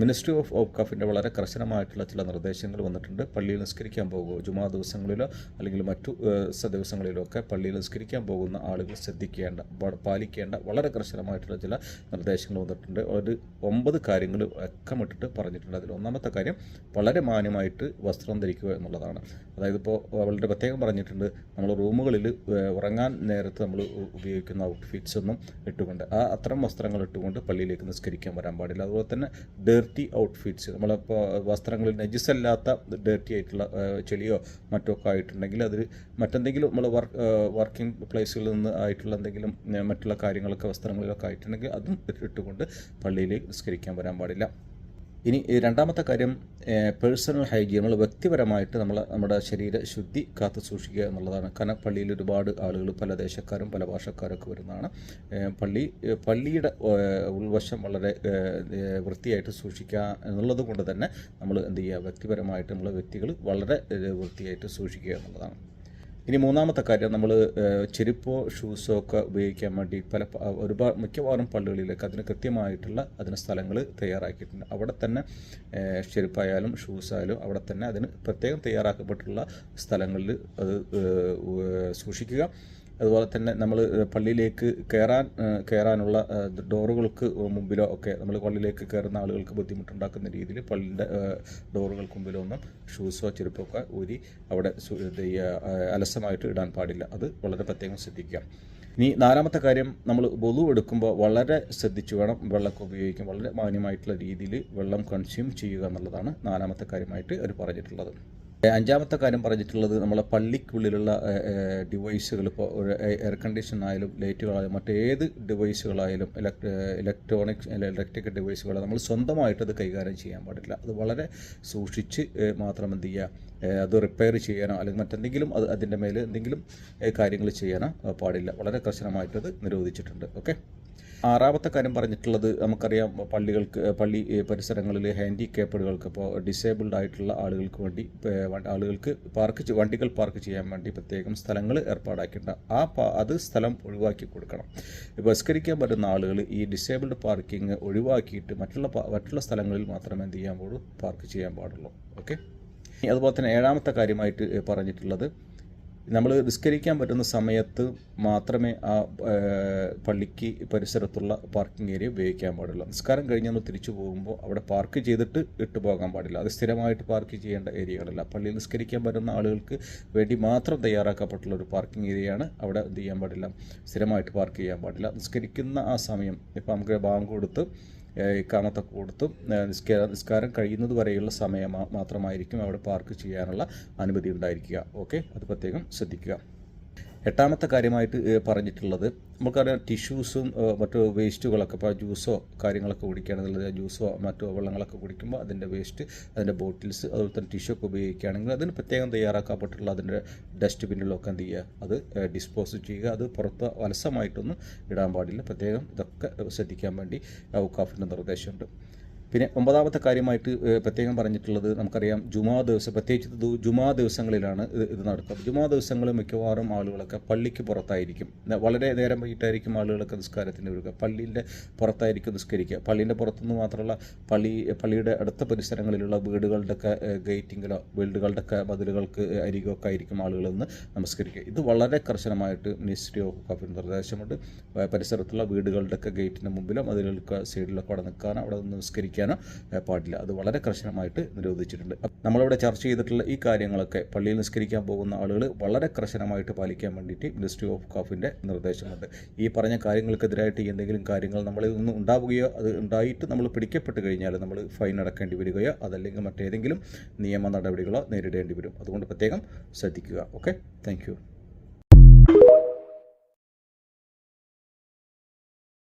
Ministry of ഓബ്കാഫിന്റെ വളരെ കർശനമായിട്ടുള്ള ചില നിർദ്ദേശങ്ങൾ വന്നിട്ടുണ്ട്. പള്ളിയിൽ നിസ്കരിക്കാൻ പോകുമോ ജുമാ ദിവസങ്ങളിലോ അല്ലെങ്കിൽ മറ്റു ദിവസങ്ങളിലോ ഒക്കെ പള്ളിയിൽ നിസ്കരിക്കാൻ പോകുന്ന ആളുകൾ ശ്രദ്ധിക്കേണ്ട പാലിക്കേണ്ട വളരെ കർശനമായിട്ടുള്ള ചില നിർദ്ദേശങ്ങൾ വന്നിട്ടുണ്ട്. ഒരു ഒമ്പത് കാര്യങ്ങൾ അക്കമിട്ടിട്ട് പറഞ്ഞിട്ടുണ്ട്. അതിൽ ഒന്നാമത്തെ കാര്യം വളരെ മാന്യമായിട്ട് വസ്ത്രം ധരിക്കുക എന്നുള്ളതാണ്. അതായത് ഇപ്പോൾ വളരെ പ്രത്യേകം പറഞ്ഞിട്ടുണ്ട് നമ്മൾ റൂമുകളിൽ ഉറങ്ങാൻ നേരത്ത് നമ്മൾ ഉപയോഗിക്കുന്ന ഔട്ട്ഫിറ്റ്സ് ഒന്നും ഇട്ടുകൊണ്ട് ആ അത്തരം വസ്ത്രങ്ങൾ ഇട്ടുകൊണ്ട് പള്ളിയിലേക്ക് നിസ്കരിക്കാൻ വരാൻ പാടില്ല. അതുപോലെ തന്നെ ഡേർട്ടി ഔട്ട്ഫിറ്റ്സ് നമ്മളിപ്പോൾ വസ്ത്രങ്ങളിൽ നജിസല്ലാത്ത ഡേർട്ടി ആയിട്ടുള്ള ചെളിയോ മറ്റോ ഒക്കെ ആയിട്ടുണ്ടെങ്കിൽ അതിൽ മറ്റെന്തെങ്കിലും നമ്മൾ വർക്ക് വർക്കിംഗ് പ്ലേസുകളിൽ നിന്ന് ആയിട്ടുള്ള എന്തെങ്കിലും മറ്റുള്ള കാര്യങ്ങളൊക്കെ വസ്ത്രങ്ങളിലൊക്കെ ആയിട്ടുണ്ടെങ്കിൽ അതും ഇട്ടുകൊണ്ട് പള്ളിയിലേക്ക് നിസ്കരിക്കാൻ വരാൻ പാടില്ല. ഇനി രണ്ടാമത്തെ കാര്യം പേഴ്സണൽ ഹൈജീൻ നമ്മൾ വ്യക്തിപരമായിട്ട് നമ്മൾ നമ്മുടെ ശരീര ശുദ്ധി കാത്തു സൂക്ഷിക്കുക എന്നുള്ളതാണ്. കാരണം പള്ളിയിൽ ഒരുപാട് ആളുകൾ പല ദേശക്കാരും പല ഭാഷക്കാരൊക്കെ വരുന്നതാണ്. പള്ളി പള്ളിയുടെ ഉൾവശം വളരെ വൃത്തിയായിട്ട് സൂക്ഷിക്കുക എന്നുള്ളത് കൊണ്ട് തന്നെ നമ്മൾ എന്ത് ചെയ്യുക? വ്യക്തിപരമായിട്ട് നമ്മൾ വ്യക്തികൾ വളരെ വൃത്തിയായിട്ട് സൂക്ഷിക്കുക എന്നുള്ളതാണ്. ഇനി മൂന്നാമത്തെ കാര്യം നമ്മൾ ചെരുപ്പോ ഷൂസോ ഒക്കെ ഉപയോഗിക്കാൻ വേണ്ടി പല ഒരുപാട് മിക്കവാറും പള്ളികളിലേക്ക് അതിന് കൃത്യമായിട്ടുള്ള അതിന് സ്ഥലങ്ങൾ തയ്യാറാക്കിയിട്ടുണ്ട്. അവിടെ തന്നെ ചെരുപ്പായാലും ഷൂസായാലും അവിടെ തന്നെ അതിന് പ്രത്യേകം തയ്യാറാക്കപ്പെട്ടുള്ള സ്ഥലങ്ങളിൽ അത് സൂക്ഷിക്കുക. അതുപോലെ തന്നെ നമ്മൾ പള്ളിയിലേക്ക് കയറാൻ കയറാനുള്ള ഡോറുകൾക്ക് മുമ്പിലോ ഒക്കെ നമ്മൾ പള്ളിയിലേക്ക് കയറുന്ന ആളുകൾക്ക് ബുദ്ധിമുട്ടുണ്ടാക്കുന്ന രീതിയിൽ പള്ളിയുടെ ഡോറുകൾക്ക് മുമ്പിലോ ഒന്നും ഷൂസോ ചെരുപ്പോ ഒക്കെ ഊരി അവിടെ അലസമായിട്ട് ഇടാൻ പാടില്ല. അത് വളരെ പ്രത്യേകം ശ്രദ്ധിക്കുക. ഇനി നാലാമത്തെ കാര്യം നമ്മൾ വലു എടുക്കുമ്പോൾ വളരെ ശ്രദ്ധിച്ചു വേണം വെള്ളമൊക്കെ ഉപയോഗിക്കും വളരെ മാന്യമായിട്ടുള്ള രീതിയിൽ വെള്ളം കൺസ്യൂം ചെയ്യുക എന്നുള്ളതാണ് നാലാമത്തെ കാര്യമായിട്ട് അവർ പറഞ്ഞിട്ടുള്ളത്. അഞ്ചാമത്തെ കാര്യം പറഞ്ഞിട്ടുള്ളത് നമ്മളെ പള്ളിക്കുള്ളിലുള്ള ഡിവൈസുകൾ ഇപ്പോൾ എയർ കണ്ടീഷൻ ആയാലും ലൈറ്റുകളായാലും മറ്റേത് ഡിവൈസുകളായാലും ഇലക്ട്ര ഇലക്ട്രോണിക്സ് ഇലക്ട്രിക് ഡിവൈസുകൾ നമ്മൾ സ്വന്തമായിട്ട് അത് കൈകാര്യം ചെയ്യാൻ പാടില്ല. അത് വളരെ സൂക്ഷിച്ച് മാത്രം എന്ത് ചെയ്യുക അത് റിപ്പയർ ചെയ്യാനോ അല്ലെങ്കിൽ മറ്റെന്തെങ്കിലും അത് അതിന്റെ മേൽ എന്തെങ്കിലും കാര്യങ്ങൾ ചെയ്യാനോ പാടില്ല. വളരെ കർശനമായിട്ടത് നിരോധിച്ചിട്ടുണ്ട്. ഓക്കെ ആറാമത്തെ കാര്യം പറഞ്ഞിട്ടുള്ളത് നമുക്കറിയാം പള്ളികൾക്ക് പള്ളി പരിസരങ്ങളിൽ ഹാൻഡിക്കേപ്പഡുകൾക്ക് ഇപ്പോൾ ഡിസേബിൾഡ് ആയിട്ടുള്ള ആളുകൾക്ക് വേണ്ടി ആളുകൾക്ക് പാർക്ക് വണ്ടികൾ പാർക്ക് ചെയ്യാൻ വേണ്ടി പ്രത്യേകം സ്ഥലങ്ങൾ ഏർപ്പാടാക്കേണ്ട. ആ അത് സ്ഥലം ഒഴിവാക്കി കൊടുക്കണം. ബസ്കരിക്കാൻ പറ്റുന്ന ആളുകൾ ഈ ഡിസേബിൾഡ് പാർക്കിംഗ് ഒഴിവാക്കിയിട്ട് മറ്റുള്ള മറ്റുള്ള സ്ഥലങ്ങളിൽ മാത്രമേ എന്ത് ചെയ്യാൻ പാർക്ക് ചെയ്യാൻ പാടുള്ളൂ. ഓക്കെ? അതുപോലെ തന്നെ ഏഴാമത്തെ കാര്യമായിട്ട് പറഞ്ഞിട്ടുള്ളത് നമ്മൾ നിസ്കരിക്കാൻ പറ്റുന്ന സമയത്ത് മാത്രമേ ആ പള്ളിക്ക് പരിസരത്തുള്ള പാർക്കിംഗ് ഏരിയ ഉപയോഗിക്കാൻ പാടുള്ളൂ. നിസ്കാരം കഴിഞ്ഞ് നമ്മൾ തിരിച്ചു പോകുമ്പോൾ അവിടെ പാർക്ക് ചെയ്തിട്ട് ഇട്ട് പോകാൻ പാടില്ല. അത് സ്ഥിരമായിട്ട് പാർക്ക് ചെയ്യേണ്ട ഏരിയകളല്ല പള്ളിയിൽ നിസ്കരിക്കാൻ പറ്റുന്ന ആളുകൾക്ക് വേണ്ടി മാത്രം തയ്യാറാക്കപ്പെട്ടുള്ള ഒരു പാർക്കിംഗ് ഏരിയയാണ് അവിടെ എന്ത് ചെയ്യാൻ പാടില്ല. സ്ഥിരമായിട്ട് പാർക്ക് ചെയ്യാൻ പാടില്ല. നിസ്കരിക്കുന്ന ആ സമയം ഇപ്പോൾ നമുക്ക് ബാങ്ക് കൊടുത്ത് ഏഹ് ഇക്കാമത്തൊക്കെ കൊടുത്തും നിസ്കാരം കഴിയുന്നത് വരെയുള്ള സമയം മാത്രമായിരിക്കും അവിടെ പാർക്ക് ചെയ്യാനുള്ള അനുമതി ഉണ്ടായിരിക്കുക. ഓക്കെ? അത് പ്രത്യേകം ശ്രദ്ധിക്കുക. എട്ടാമത്തെ കാര്യമായിട്ട് പറഞ്ഞിട്ടുള്ളത്. നമുക്കറിയാം ടിഷ്യൂസും മറ്റു വേസ്റ്റുകളൊക്കെ ഇപ്പോൾ ജ്യൂസോ കാര്യങ്ങളൊക്കെ കുടിക്കുകയാണെങ്കിൽ ജ്യൂസോ മറ്റു വെള്ളങ്ങളൊക്കെ കുടിക്കുമ്പോൾ അതിന്റെ വേസ്റ്റ് അതിന്റെ ബോട്ടിൽസ് അതുപോലെ തന്നെ ടിഷ്യൂ ഒക്കെ ഉപയോഗിക്കുകയാണെങ്കിൽ അതിന് പ്രത്യേകം തയ്യാറാക്കപ്പെട്ടിട്ടുള്ള അതിന്റെ ഡസ്റ്റ്ബിന്നിലൊക്കെ എന്ത് ചെയ്യുക അത് ഡിസ്പോസ് ചെയ്യുക അത് പുറത്ത് വലസമായിട്ടൊന്നും ഇടാൻ പാടില്ല. പ്രത്യേകം ഇതൊക്കെ ശ്രദ്ധിക്കാൻ വേണ്ടി ഔക്കാഫിന്റെ നിർദ്ദേശമുണ്ട്. പിന്നെ ഒമ്പതാമത്തെ കാര്യമായിട്ട് പ്രത്യേകം പറഞ്ഞിട്ടുള്ളത് നമുക്കറിയാം ജുമാ ദിവസം പ്രത്യേകിച്ച് ജുമാ ദിവസങ്ങളിലാണ് ഇത് നടക്കുക. ജുമാ ദിവസങ്ങളിൽ മിക്കവാറും ആളുകളൊക്കെ പള്ളിക്ക് പുറത്തായിരിക്കും. വളരെ നേരം വൈകിട്ടായിരിക്കും ആളുകളൊക്കെ നിസ്കാരത്തിന് വരിക. പള്ളിന്റെ പുറത്തായിരിക്കും നിസ്കരിക്കുക. പള്ളീന്റെ പുറത്തുനിന്ന് മാത്രമല്ല പള്ളി പള്ളിയുടെ അടുത്ത പരിസരങ്ങളിലുള്ള വീടുകളുടെയൊക്കെ ഗേറ്റിങ്ങിലോ വീടുകളുടെയൊക്കെ മതിലുകൾക്ക് അരികൊക്കെ ആയിരിക്കും ആളുകൾ നിന്ന് നമസ്കരിക്കുക. ഇത് വളരെ കർശനമായിട്ട് മിനിസ്ട്രി ഓഫ് കഫിൻ നിർദ്ദേശമുണ്ട്. പരിസരത്തുള്ള വീടുകളുടെയൊക്കെ ഗേറ്റിന് മുമ്പിലോ മതിലുകൾക്ക് സൈഡിലൊക്കെ അവിടെ നിൽക്കാനോ അവിടെ നിന്ന് നിസ്കരിക്കാനോ ഏഹ്, പാടില്ല. അത് വളരെ കർശനമായിട്ട് നിരോധിച്ചിട്ടുണ്ട്. നമ്മളിവിടെ ചർച്ച ചെയ്തിട്ടുള്ള ഈ കാര്യങ്ങളൊക്കെ പള്ളിയിൽ നിസ്കരിക്കാൻ പോകുന്ന ആളുകൾ വളരെ കർശനമായിട്ട് പാലിക്കാൻ വേണ്ടിയിട്ട് മിനിസ്ട്രി ഓഫ് കാഫിന്റെ നിർദ്ദേശമുണ്ട്. ഈ പറഞ്ഞ കാര്യങ്ങൾക്കെതിരായിട്ട് എന്തെങ്കിലും കാര്യങ്ങൾ നമ്മളിൽ നിന്ന് ഉണ്ടാവുകയോ അത് ഉണ്ടായിട്ട് നമ്മൾ പിടിക്കപ്പെട്ട് കഴിഞ്ഞാൽ നമ്മൾ ഫൈൻ അടക്കേണ്ടി വരികയോ അതല്ലെങ്കിൽ മറ്റേതെങ്കിലും നിയമ നടപടികളോ നേരിടേണ്ടി വരും. അതുകൊണ്ട് പ്രത്യേകം ശ്രദ്ധിക്കുക. ഓക്കെ? താങ്ക്